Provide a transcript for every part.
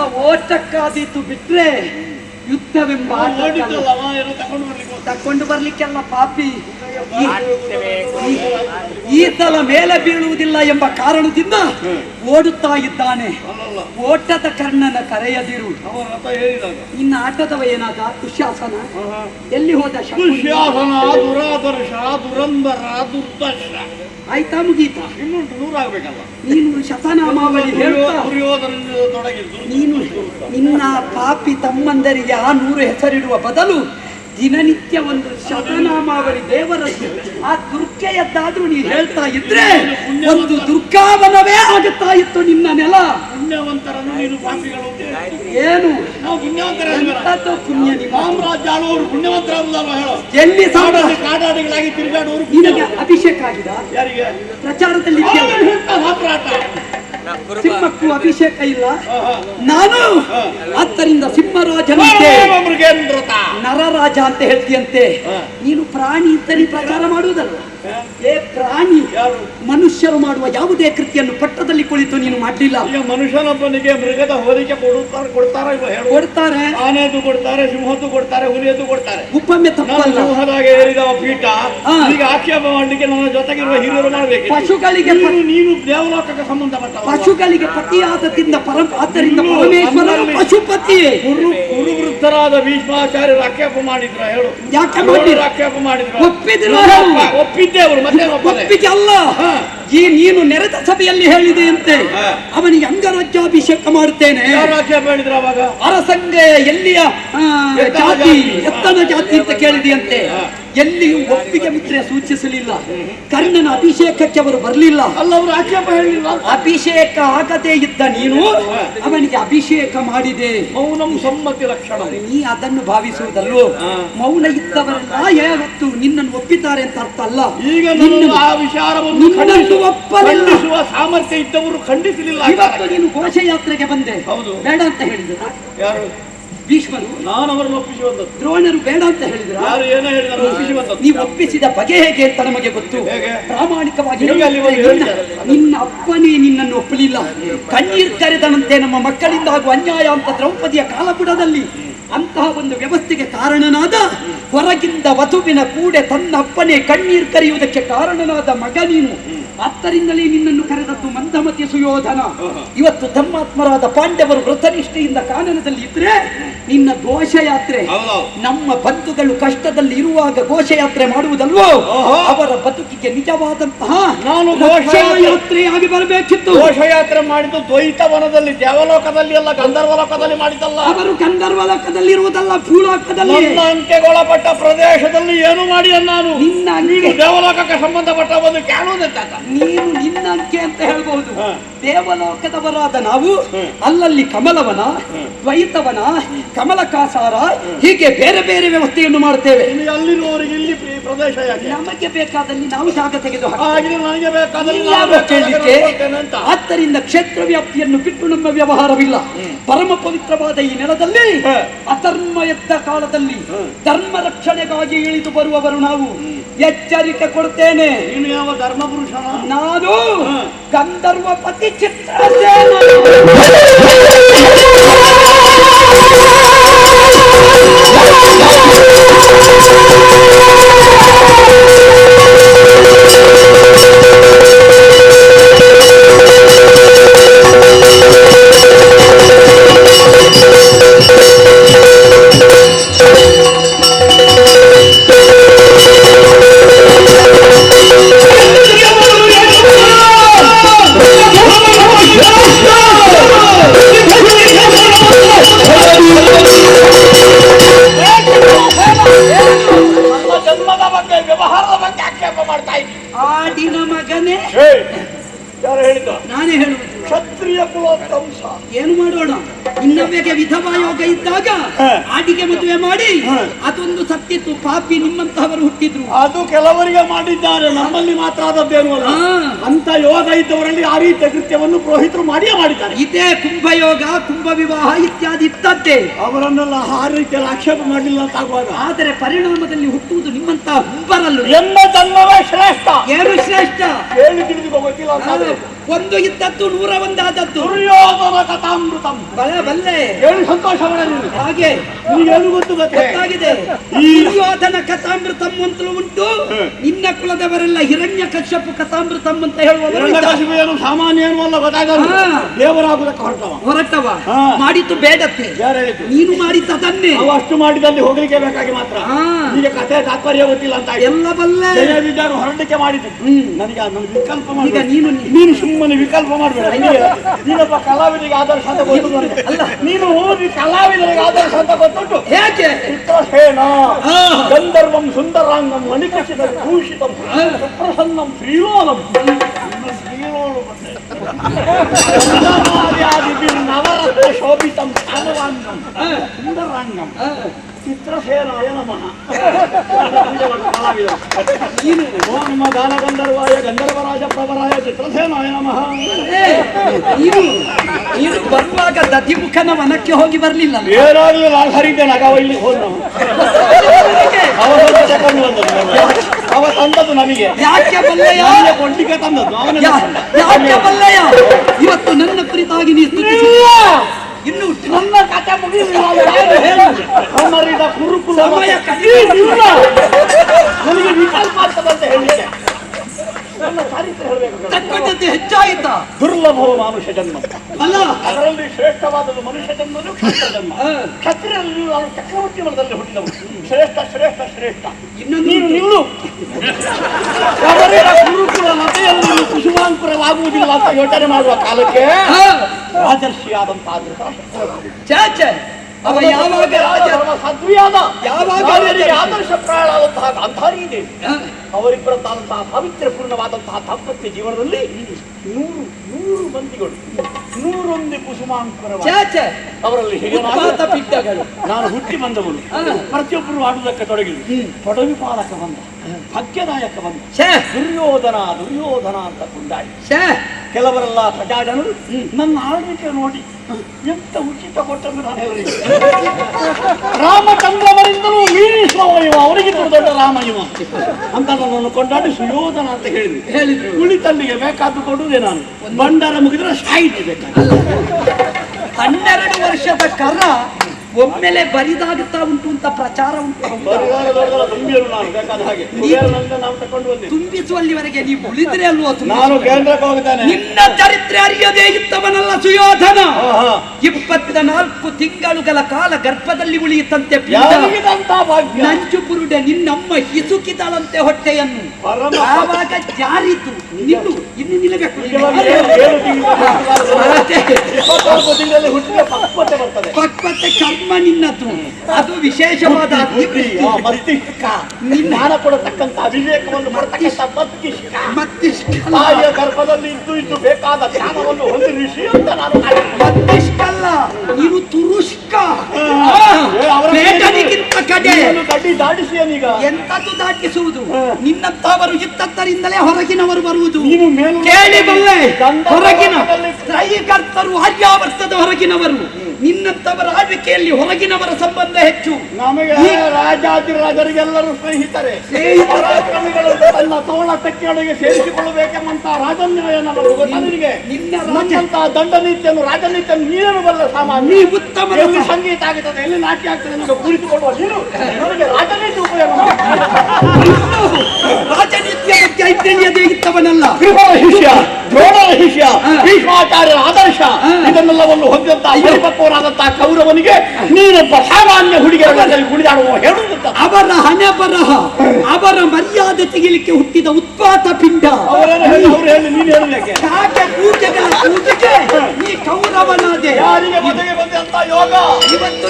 ಅವ ಓಟಕ್ಕಾದೀತು ಬಿಟ್ರೆ ಯುದ್ಧವೆಂಬ ತಕೊಂಡು ಬರ್ಲಿಕ್ಕೆಲ್ಲ ಪಾಪಿ. ಈ- ಸಲ ಮೇಲೆ ಬೀಳುವುದಿಲ್ಲ ಎಂಬ ಕಾರಣದಿಂದ ಓಡುತ್ತಾ ಇದ್ದಾನೆ. ಓಟದ ಕರ್ಣನ ಕರೆಯದಿರು. ಅವರ ರಥ ಹೇಳಿದಾಗ ಇನ್ನು ಆಟದವ ಏನಾದ? ದುಶ್ಯಾಸನ ಎಲ್ಲಿ ಹೋದ? ದುಶ್ಯಾಸನ ದುರಾದರ್ಶ ದುರಂಧರ ದುರ್ದರ್ಶ ಆಯ್ತಾ ಮುಗೀತ? ಇನ್ನುಂಟು ನೂರಾಗ್ಬೇಕಲ್ಲ ನೀನು ಶತನಾಮಾವಳಿ ತೊಡಗಿದ್ದು. ನೀನು ನಿನ್ನ ಪಾಪಿ ತಮ್ಮಂದರಿಗೆ ಆ ನೂರು ಹೆಸರಿಡುವ ಬದಲು ದಿನನಿತ್ಯ ಒಂದು ಶತನಾಮಾವಳಿ ದೇವರದ್ದು. ಆ ದುರ್ಗೆಯದ್ದಾದ್ರೂ ನೀನು ಹೇಳ್ತಾ ಇದ್ರೆ ಒಂದು ದುರ್ಗಾವನವೇ ಆಗುತ್ತಾ ಇತ್ತು ನಿನ್ನ ನೆಲ. ಏನು? ಎಂತದ್ದು ಪುಣ್ಯ ಎಲ್ಲಿ ಕಾಡಾಡಿಗಳಾಗಿ ತಿರುಗಾಡೋರು ನಿನಗೆ ಅಭಿಷೇಕ ಆಗಿದ? ಪ್ರಚಾರದಲ್ಲಿ ಸಿಂಹಕ್ಕೂ ಅಭಿಷೇಕ ಇಲ್ಲ. ನಾನು ಆದ್ದರಿಂದ ಸಿಂಹರಾಜನಂತೆ ಮೃಗೇಂದ್ರತ ನರರಾಜ ಅಂತ ಹೇಳ್ತೀಯಂತೆ. ನೀನು ಪ್ರಾಣಿ ಇದ್ದರೆ ನೀ ಪ್ರಚಾರ ಮಾಡುವುದಲ್ಲ? ಏ ಪ್ರಾಣಿ ಮನುಷ್ಯರು ಮಾಡುವ ಯಾವುದೇ ಕೃತಿಯನ್ನು ಪಟ್ಟದಲ್ಲಿ ಕುಳಿತು ನೀನು ಮಾಡಲಿಲ್ಲ. ಈಗ ಮನುಷ್ಯನೊಬ್ಬನಿಗೆ ಮೃಗದ ಹೋಲಿಕೆ ಕೊಡುತ್ತಾರೆ ಕೊಡ್ತಾರೆ ಕೊಡ್ತಾರೆ. ಆನೆದು ಕೊಡ್ತಾರೆ ಸಿಂಹದ್ದು ಕೊಡ್ತಾರೆ ಹುಲಿಯದ್ದು ಕೊಡ್ತಾರೆ. ಉಪಮೆ ನಾನು ತಪ್ಪಲ್ಲ ಏರಿದ ಪೀಠ. ಈಗ ಆಕ್ಷೇಪ ಮಾಡಲಿಕ್ಕೆ ನನ್ನ ಜೊತೆಗಿರುವ ಹಿರಿಯರು ಮಾಡಬೇಕು ಪಶುಗಳಿಗೆ ನೀನು ದೇವಲೋಕಕ್ಕೆ ಸಂಬಂಧಪಟ್ಟ ಪಶುಗಳಿಗೆ ಪತಿಯಾದದಿಂದ ಪರಂ ಆದ್ದರಿಂದ ಗುರು ನಮ್ಮಲ್ಲಿ- ಪಶುಪತಿಯೇ ಕುರು ಕುರು ವೃದ್ಧರಾದ ಭೀಷ್ಮಾಚಾರ್ಯರು ಆಕ್ಷೇಪ ಮಾಡಿದ್ರ ಹೇಳು ಯಾಕೆ ಮಾಡಿದ್ರು? ಆಕ್ಷೇಪ ಮಾಡಿದ್ರು ಒಪ್ಪಿದ್ರು. ಒಪ್ಪಿದ್ದೆ ಅವರು ಮತ್ತೆ ಒಪ್ಪಿಕೆ ಅಲ್ಲ. ಈ ನೀನು ನೆರೆದ ಸಭೆಯಲ್ಲಿ ಹೇಳಿದೆಯಂತೆ ಅವನಿಗೆ ಅಂಗರಾಜ್ಯಾಭಿಷೇಕ ಮಾಡುತ್ತೇನೆ. ಅವಾಗ? ಅರಸಂಗ ಎಲ್ಲಿಯ ಜಾತಿ. ಎತ್ತನ ಜಾತಿ ಅಂತ ಕೇಳಿದೆಯಂತೆ. ಎಲ್ಲಿಯೂ ಒಪ್ಪಿಗೆ ಮಿತ್ರ ಸೂಚಿಸಲಿಲ್ಲ. ಕರ್ಣನ ಅಭಿಷೇಕಕ್ಕೆ ಅವರು ಬರಲಿಲ್ಲ. ಅಲ್ಲ ಅವರು ಆಕ್ಷೇಪ ಹೇಳಿಲ್ಲ. ಅಭಿಷೇಕ ಆಗದೇ ಇದ್ದ ನೀನು ಅವನಿಗೆ ಅಭಿಷೇಕ ಮಾಡಿದೆ. ಮೌನಂ ಸಮ್ಮತಿ ಲಕ್ಷಣ. ನೀ ಅದನ್ನು ಭಾವಿಸುವುದಲ್ಲೋ? ಮೌನ ಇದ್ದವರೆಲ್ಲ ಯಾವತ್ತು ನಿನ್ನನ್ನು ಒಪ್ಪಿದ್ದಾರೆ ಅಂತ ಅರ್ಥ ಅಲ್ಲ. ಈಗ ನಿನ್ನ- ನಾನು ಆ ವಿಚಾರವನ್ನು ಒಪ್ಪಲಿಲ್ಲ. ಖಂಡಿಸುವ ಸಾಮರ್ಥ್ಯ ಇದ್ದವರು ಖಂಡಿಸಲಿಲ್ಲ ಇವತ್ತು. ನೀನು ಘೋಷಯಾತ್ರೆಗೆ ಬಂದೆ. ಹೌದು. ಬೇಡ ಅಂತ ಹೇಳಿದ್ರ? ಯಾರು? ಭೀಷ್ಮರು. ನಾನು ಅವರನ್ನು ಒಪ್ಪಿಸುವಂತ ದ್ರೋಣರು ಬೇಡ ಅಂತ ಹೇಳಿದ್ರು? ಯಾರು ಏನೋ ಹೇಳಿದ್ರು ಒಪ್ಪಿಸುವಂತದ್ದು ನೀವು ಒಪ್ಪಿಸಿದ ಬಗೆ ಹೇಗೆ ಅಂತ ನಮಗೆ ಗೊತ್ತು? ಪ್ರಾಮಾಣಿಕವಾಗಿ ನಿನ್ನ- ಅಪ್ಪನೇ ನಿನ್ನನ್ನು ಒಪ್ಪಲಿಲ್ಲ. ಕಣ್ಣೀರ್ ಕರೆದನಂತೆ ನಮ್ಮ ಮಕ್ಕಳಿಂದ ಹಾಗೂ ಅನ್ಯಾಯ ಅಂತ ದ್ರೌಪದಿಯ ಕಾಲಬುಡದಲ್ಲಿ ಅಂತಹ ಒಂದು ವ್ಯವಸ್ಥೆಗೆ ಕಾರಣನಾದ ಹೊರಗಿಂದ ವಧುವಿನ ಕೂಡೆ ತನ್ನ ಅಪ್ಪನೇ ಕಣ್ಣೀರ್ ಕರೆಯುವುದಕ್ಕೆ ಕಾರಣನಾದ ಮಗ ನೀನು. ಆದ್ದರಿಂದಲೇ ನಿನ್ನನ್ನು ಕರೆದದ್ದು ಮಂದಮತಿ ಸುಯೋಧನ. ಇವತ್ತು ಧರ್ಮಾತ್ಮರಾದ ಪಾಂಡವರು ವ್ರತನಿಷ್ಠೆಯಿಂದ ಕಾನನದಲ್ಲಿ ಇದ್ರೆ ನಿನ್ನ ಘೋಷಯಾತ್ರೆ. ನಮ್ಮ ಬಂಧುಗಳು ಕಷ್ಟದಲ್ಲಿ ಇರುವಾಗ ಘೋಷಯಾತ್ರೆ ಮಾಡುವುದಲ್ವೋ. ಅವರ ಬದುಕಿಗೆ ನಿಜವಾದಂತಹ ನಾನು ಘೋಷಯಾತ್ರೆಯಾಗಿ ಯಾತ್ರೆಯಾಗಿ ಬರಬೇಕಿತ್ತು. ಘೋಷಯಾತ್ರೆ ಮಾಡಿದ್ದು ದ್ವೈತವನದಲ್ಲಿ ದೇವಲೋಕದಲ್ಲಿ ಅಲ್ಲ ಗಂಧರ್ವ ಲೋಕದಲ್ಲಿ ಮಾಡಿದ್ದಲ್ಲ. ಅವರು ಗಂಧರ್ವ ಲೋಕದಲ್ಲಿರುವುದಲ್ಲ ಭೂಲೋಕದಲ್ಲಿ. ಅಂತ್ಯಗೊಳಪಟ್ಟ ಪ್ರದೇಶದಲ್ಲಿ ಏನು ಮಾಡಿ ನಾನು? ನಿನ್ನ ನೀನು ದೇವಲೋಕಕ್ಕೆ ಸಂಬಂಧಪಟ್ಟ ಒಂದು ಕಾಣುವುದಂತ ನೀನು ನಿನ್ನ ಅಂಕೆ ಅಂತ ಹೇಳ್ಬಹುದು. ದೇವಲೋಕದವರಾದ ನಾವು ಅಲ್ಲಲ್ಲಿ ಕಮಲವನ ದ್ವೈತವನ ಕಮಲಕಾಸಾರ ಹೀಗೆ ಬೇರೆ ಬೇರೆ ವ್ಯವಸ್ಥೆಯನ್ನು ಮಾಡುತ್ತೇವೆ. ನಿಮಗೆ ಅಲ್ಲಿರುವವರಿಗೆ ಇಲ್ಲಿ ಪ್ರ- ಪ್ರದೇಶ ನಮಗೆ ಬೇಕಾದಲ್ಲಿ ನಾವು ಜಾಗ ತೆಗೆದು ಕೇಳಲಿಕ್ಕೆ ಆದ್ದರಿಂದ ಕ್ಷೇತ್ರ ವ್ಯಾಪ್ತಿಯನ್ನು ಬಿಟ್ಟು ನಮ್ಮ ವ್ಯವಹಾರವಿಲ್ಲ. ಪರಮ ಪವಿತ್ರವಾದ ಈ ನೆಲದಲ್ಲಿ. ಅಧರ್ಮ ಎದ್ದ ಕಾಲದಲ್ಲಿ ಧರ್ಮ ರಕ್ಷಣೆಗಾಗಿ ಇಳಿದು ಬರುವವರು ನಾವು. ಎಚ್ಚರಿಕೆ ಕೊಡ್ತೇನೆ. ನೀನು ಯಾವ ಧರ್ಮ ಪುರುಷನ? ನಾನು. ಗಂಧರ್ವ ಪತಿ ಚಿತ್ರ ಇನ್ನೊಬ್ಬೆಗೆ ವಿಧವಾಯೋಗ ಇದ್ದಾಗ. ಆಡಿಗೆ ಮದುವೆ ಮಾಡಿ. ಅದೊಂದು ಸತ್ತಿತ್ತು. ಪಾಪಿ ನಿಮ್ಮಂತಹವರು ಹುಟ್ಟಿದ್ರು. ಅದು ಕೆಲವರಿಗೆ ಮಾಡಿದ್ದಾರೆ. ನಮ್ಮಲ್ಲಿ ಮಾತ್ರ ಆದದ್ದೇನು ಅಲ್ಲ? ಅಂತ ಯೋಗ ಇದ್ದವರಲ್ಲಿ ಆ ರೀತಿಯ ಕೃತ್ಯವನ್ನು ಪುರೋಹಿತರು ಮಾಡಿಯೇ ಮಾಡಿದ್ದಾರೆ. ಇದೇ ಕುಂಭಯೋಗ ಕುಂಭ ವಿವಾಹ ಇತ್ಯಾದಿ ಇತ್ತಂತೆ ಅವರನ್ನೆಲ್ಲ ಆ ರೀತಿಯಲ್ಲಿ ಆಕ್ಷೇಪ ಮಾಡಲಿಲ್ಲ ಅಂತ ಆಗುವಾಗ? ಆದರೆ ಪರಿಣಾಮದಲ್ಲಿ ಹುಟ್ಟುವುದು ನಿಮ್ಮಂತಹ ಹುಬ್ಬರಲ್ಲೂ ಎಂಬ ಜನ್ಮವೇ ಶ್ರೇಷ್ಠ. ಏನು ಶ್ರೇಷ್ಠ? ಹೇಳಿ ತಿಳಿದು ಗೊತ್ತಿಲ್ಲ ಒಂದು ಇದ್ದದ್ದು ನೂರ ಒಂದಾದದ್ದು. ಬಲೆ ಬಲ್ಲೆ. ಹೇಳಿ ಸಂತೋಷ ಹಾಗೆ. ಗೊತ್ತು ಗೊತ್ತಾಗಿದೆ. ಈ ದುರ್ಯೋಧನ ಕಥಾಮೃತಂ ಅಂತಲೂ ಉಂಟು ನಿನ್ನ ಕುಲದವರೆಲ್ಲ ಹಿರಣ್ಯ ಕಶ್ಯಪು ಕಥಾಮೃತಂ ಅಂತ ಹೇಳುವವರು ಸಾಮಾನ್ಯ. ದೇವರಾಗುವುದಕ್ಕೆ ಹೊರಟವ. ಹೊರಟವ. ಮಾಡಿದ್ದು ಬೇಡತ್ತೆ. ನೀನು ಮಾಡಿ ತದನ್ನೇ ಅಷ್ಟು ಮಾಡಿದಲ್ಲಿ ಹೋಗ್ಲಿಕ್ಕೆ ಬೇಕಾಗಿ ಮಾತ್ರ. ಈಗ ಕಥೆ ತಾತ್ಪರ್ಯ ಗೊತ್ತಿಲ್ಲ ಅಂತ. ಎಲ್ಲ ಬಲ್ಲ. ಹೊರಡಿಕೆ ಮಾಡಿದ್ದು ನನಗೆ ಅದನ್ನು ವಿಕಲ್ಪ ಮಾಡಿ ನೀನು ನೀನು. ಸುಮ್ಮನೆ ವಿಕಲ್ಪ ಮಾಡಬೇಡ. ನೀನೊಬ್ಬ ಕಲಾವಿದರಿಗೆ ಆದರ್ಶ ಅಂತ ಗೊತ್ತು ನೀನು ಹೋಗಿ ಕಲಾವಿದರಿಗೆ ಆದರ್ಶ ಅಂತ ಗೊತ್ತುಂಟು ಹೇಗೆ ಚಿತ್ರಸೇನ ಹಾ. ಗಂಧರ್ವಂ ಸುಂದರಾಂಗಂ ಮಣಿಕಚಿತ ಭೂಷಿತಂ ಸುಪ್ರಸನ್ನಂ ಶ್ರೀಲೋಲಂ ಇನ್ನು ಶ್ರೀಲೋಲು ಬಂದೆ. ಚಂದ್ರಮಾರ್ಯಾದಿಭಿರ್ ನವರತ್ನ ಶೋಭಿತಂ ಚಾಲವಾಂಗಂ ಸುಂದರಾಂಗಂ ಚಿತ್ರಸೇನಾಯ ನಮಃ. ನೀನು ಓ ನಮ್ಮ ಗಾನ ಗಂಧರ್ವಾಯ ಗಂಧರ್ವರಾಜ ಪ್ರವರಾಯ ಚಿತ್ರಸೇನಾಯ ನಮಃ ನೀನು ನೀನು ಬರುವಾಗ ದತಿಮುಖನ ವನಕ್ಕೆ ಹೋಗಿ ಬರಲಿಲ್ಲ ಏನಾದ್ರೂ ನಾನು ಹರಿದ್ದೇನೆ ಆಗ ಇಲ್ಲಿ ಹೋದ ಅವ ಸ್ವಲ್ಪ ತಕೊಂಡು ಬಂದದ್ದು ಅವ ತಂದದ್ದು ನಮಗೆ ಯಾಕೆ ಬಲ್ಲಯ್ಯ ಕೊಡ್ಲಿಕ್ಕೆ ತಂದದ್ದು ಅವನೇ. ಯಾಕೆ ಬಲ್ಲಯ್ಯ ಇವತ್ತು ನನ್ನ ಕುರಿತಾಗಿ ನೀ ಸ್ತುತಿಸಿ ಇನ್ನು ನನ್ನ ಕಥೆ ಕುರುಕುಲ ಸಮಯ ಇಲ್ಲ. ನನಗೆ ವಿಕಲ್ಪ ಅಂತ ಬಂತ ಹೇಳಲಿಕ್ಕೆ ನನ್ನ ಚರಿತ್ರೆ ಹೇಳಬೇಕು ತಕ್ಕಂತೆ ಹೆಚ್ಚಾಯಿತಾ. ದುರ್ಲಭವ ಮನುಷ್ಯ ಜನ್ಮ. ಅಲ್ಲ. ಅದರಲ್ಲಿ ಶ್ರೇಷ್ಠವಾದದ್ದು ಮನುಷ್ಯ ಜನ್ಮನು ಕ್ಷತ್ರ ಜನ್ಮ. ಕ್ಷತ್ರಿಯಲ್ಲಿ ನಾನು ಚಕ್ರವರ್ತಿ ಮನದಲ್ಲಿ ಹುಟ್ಟಿದವು ಶ್ರೇಷ್ಠ ಶ್ರೇಷ್ಠ ಶ್ರೇಷ್ಠ. ಇನ್ನೊಂದು ನೀನು ನಿಲ್ಲು. ಗುರುಕುಲ ಮತೆಯಲ್ಲಿ ಕುಸುಮಾಂಕುರವಾಗುವುದಿಲ್ಲ ಅಂತ ಯೋಚನೆ ಮಾಡುವ ಕಾಲಕ್ಕೆ. ರಾಜರ್ಷಿಯಾದಂತಹ ಛೇ. ಅವ ಯಾವಾಗ ರಾಜ? ಧರ್ಮ ಯಾವಾಗ ಆದರ್ಶ ಪ್ರಾಣವಾದಂತಹ ಇದೆ ಹಾ. ಪವಿತ್ರ ಪವಿತ್ರಪೂರ್ಣವಾದಂತಹ ದಾಂಪತ್ಯ ಜೀವನದಲ್ಲಿ ನೂರು ನೂರು ಮಂದಿಗಳು. ನೂರೊಂದು ಕುಸುಮಾಂಕುರ. ಅವರಲ್ಲಿ ಹೇಗೆ ನಾನು ಹುಟ್ಟಿ ಬಂದವನು. ಪ್ರತಿಯೊಬ್ಬರು ಆಡುವುದಕ್ಕೆ ತೊಡಗಿದ್ರು. ತೊಡಗಿಪಾಲಕ ಬಂದ. ಭಾಗ್ಯದಾಯಕ ಬಂದ. ದುರ್ಯೋಧನ ದುರ್ಯೋಧನ ಅಂತ ಕೊಂಡಾಡಿ ಛೇ. ಕೆಲವರೆಲ್ಲ ಪ್ರಜಾಜನರು ನನ್ನ ಆಳ್ವಿಕೆ ನೋಡಿ ಎಂತ ಉಚಿತ ಕೊಟ್ಟಂದು ನಾನು ಹೇಳಿ. ರಾಮಚಂದ್ರವರಿಂದಲೂ ಮೀರಿಸುವ ಇವ ಅವರಿಗೆ ದೊಡ್ಡ ರಾಮ ಇವ ಅಂತ ನನ್ನನ್ನು ಕೊಂಡಾಡಿ ಸುಯೋಧನ ಅಂತ ಹೇಳಿದ್ರು. ಹೇಳಿದ್ರು. ಕುಳಿತಲ್ಲಿಗೆ ಬೇಕಾದ್ದು ಕೊಡುವುದೇ ನಾನು. ಬಂಡಾರ ಮುಗಿದ್ರೆ ಸಾಯಿತಿ ಬೇಕಾಗಿ ಹನ್ನೆರಡು ವರ್ಷದ ಕರ ಒಮ್ಮೆಲೆ ಬರಿದಾಗುತ್ತಾ ಉಂಟು ಅಂತ ಪ್ರಚಾರ ಉಂಟು ತುಂಬಿಸುವಲ್ಲಿವರೆಗೆ ನೀವು ಉಳಿದ್ರೆ ಅಲ್ವಾ ನಿನ್ನ ಚರಿತ್ರೆ ಅರಿಯದೇ ಇತ್ತವನಲ್ಲ ಸುಯೋಧನ. ಇಪ್ಪತ್ತ ನಾಲ್ಕು ತಿಂಗಳುಗಳ ಕಾಲ ಗರ್ಭದಲ್ಲಿ ಉಳಿಯುತ್ತಂತೆ ನಂಜು ಬುರುಡೆ ನಿನ್ನಮ್ಮ ಹಿಸುಕಿದಳಂತೆ ಹೊಟ್ಟೆಯನ್ನು. ಆವಾಗ ಜಾರಿತು. ನಿಲ್ಲು ಇನ್ನು ನಿಲ್ಲಬೇಕು. ಪಕ್ವತೆ ನಿನ್ನದು. ಅದು ವಿಶೇಷವಾದ ಮಸ್ತಿಷ್ಕ. ಜ್ಞಾನ ತಾಯಿಯ ಗರ್ಭದಲ್ಲಿ ಇದ್ದು ಇದ್ದು ಬೇಕಾದ ಜ್ಞಾನವನ್ನು ಹೊಂದಿ ಋಷಿ ಅಂತ ನಾನು ನೀನು ತುರುಷ್ಕ. ಬೇಟನಿಗಿಂತ ಕಡೆ. ದಾಟಿಸಿಯನೀಗ. ಎಂತದ್ದು ದಾಟಿಸುವುದು? ನಿನ್ನಂತವರು ಇತ್ತದ್ದರಿಂದಲೇ ಹೊರಗಿನವರು ಬರುವುದು. ನೀನು ಕೇಳಿ ಬಲ್ಲೆ ಹೊರಗಿನ ಲೋಕದಲ್ಲಿ- ಹರ್ಯಾವರ್ತದ ಹೊರಗಿನವರು. ನಿನ್ನಂತವರ ಆಳ್ವಿಕೆಯಲ್ಲಿ ಹೊರಗಿನವರ ಸಂಬಂಧ ಹೆಚ್ಚು. ನಮಗೆ ರಾಜಾದಿರಾಜರಿಗೆಲ್ಲರೂ ಸ್ನೇಹಿತರೆ ತನ್ನ ತೋಳ ತೆಕ್ಕೆಯೊಳಗೆ ಸೇರಿಸಿಕೊಳ್ಳಬೇಕೆಂಬಂತಹ ರಾಜನ್ಯಾಯ ನಿನಗೆ ನಿನ್ನ ರಾಜ ನಮ್ಮಂತ ದಂಡ ನೀತಿಯನ್ನು ರಾಜನೀತಿಯನ್ನು ನೀನು ಬಲ್ಲ ಸಾಮಾನ್ಯ. ನೀ ಉತ್ತಮ ಎಲ್ಲಿ ಸಂಗೀತ ಆಗುತ್ತದೆ ಎಲ್ಲಿ ನಾಟಿ ಆಗ್ತದೆ ನಿಮಗೆ ಕುಳಿತುಕೊಳ್ಳುವ ನೀನು ನನಗೆ ರಾಜನೀತಿ ಉಪಯೋಗ ಬಗ್ಗೆ ಐತಿಹ್ಯದೇ ಇದ್ದವನಲ್ಲ. ಶಿಷ್ಯ ದ್ರೋಣರ ಶಿಷ್ಯ ಭೀಷ್ಮಾಚಾರ್ಯರ ಆದರ್ಶ. ಇದನ್ನೆಲ್ಲವನ್ನು ಹೊಂದಿದಂತ ಪರಿಪಕ್ವರಾದಂತಹ ಕೌರವನಿಗೆ ನೀನೊಬ್ಬ ಸಾಮಾನ್ಯ ಹುಡುಗಿಯರಲ್ಲಿ ಕುಣಿದಾಡುವ ಹೇಳುವುದಂತ ಅವರ ಹಣೆ ಬರಹ ಅವರ ಮರ್ಯಾದೆ ತೆಗಿಲಿಕ್ಕೆ ಹುಟ್ಟಿದ ಉತ್ಪಾತ ಪಿಂಡ. ಪೂಜೆಗಳ ಪೂಜೆಗೆ ಈ ಕೌರವನಾದೆ. ಯಾರಿಗೆ ಮದುವೆ ಬಂದಂತ ಯೋಗ? ಇವತ್ತು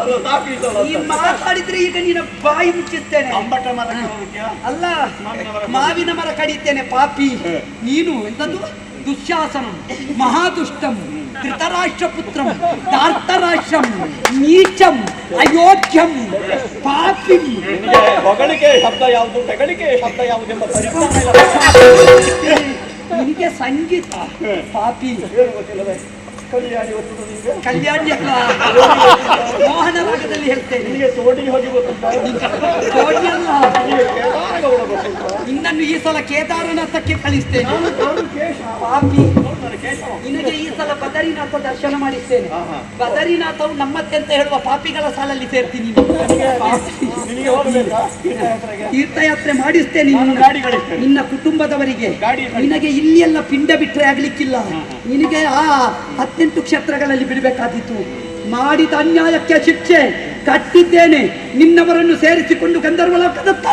ಅದು ಮಾತಾಡಿದ್ರೆ ಈಗ ನಿನ್ನ ಬಾಯಿ ಮುಚ್ಚುತ್ತೇನೆ. ಅಂಬಟ ಅಲ್ಲ ಮಾವಿನ ಮರ ಕಡಿತೇನೆ ಪಾಪಿ. ನೀನು ಎಂತದ್ದು ದುಶ್ಯಾಸನ. ಮಹಾದುಷ್ಟಂ. ಧೃತರಾಷ್ಟ್ರಪುತ್ರಂ. ಧಾರ್ತರಾಷ್ಟ್ರಂ. ನೀಚಂ. ಅಯೋಗ್ಯಂ ಪಾಪಿಂ. ಹೊಗಳಿಕೆ ಶಬ್ದ ಯಾವುದು? ಹೊಗಳಿಕೆ ಶಬ್ದ ಯಾವುದೆಂಬ ನಿನಗೆ ಸಂಗೀತ. ಪಾಪಿ. ಕಲ್ಯಾಣಿ ಅಲ್ಲ ಮೋಹನ ರಾಗದಲ್ಲಿ ಹೇಳ್ತೇನೆ. ನಿಮಗೆ ತೋಡಿ ಹೋಗಿ ಅಲ್ಲ ನಿನಗೆ ನಿನ್ನನ್ನು ಈ ಸಲ ಕೇದಾರನಾಥಕ್ಕೆ ಕಳಿಸ್ತೇನೆ. ಪಾಪಿ ನಿನಗೆ ಈ ಸಲ ಬದರಿನಾಥ ದರ್ಶನ ಮಾಡಿಸ್ತೇನೆ. ಬದರಿನಾಥವು ನಮ್ಮತ್ತೆ ಅಂತ ಹೇಳುವ ಪಾಪಿಗಳ ಸಾಲಲ್ಲಿ ಸೇರ್ತೀನಿ ತೀರ್ಥಯಾತ್ರೆ ಮಾಡಿಸ್ತೇನೆ ನಿನ್ನ ಕುಟುಂಬದವರಿಗೆ. ನಿನಗೆ ಇಲ್ಲಿ ಎಲ್ಲ ಪಿಂಡ ಬಿಟ್ರೆ ಆಗ್ಲಿಕ್ಕಿಲ್ಲ. ನಿನಗೆ ಆ ಹತ್ತೆಂಟು ಕ್ಷೇತ್ರಗಳಲ್ಲಿ ಬಿಡಬೇಕಾದೀತು. ಮಾಡಿದ ಅನ್ಯಾಯಕ್ಕೆ ಶಿಕ್ಷೆ. ಕಟ್ಟಿದ್ದೇನೆ. ನಿನ್ನವರನ್ನು ಸೇರಿಸಿಕೊಂಡು ಗಂಧರ್ವ ಲೋಕದತ್ತ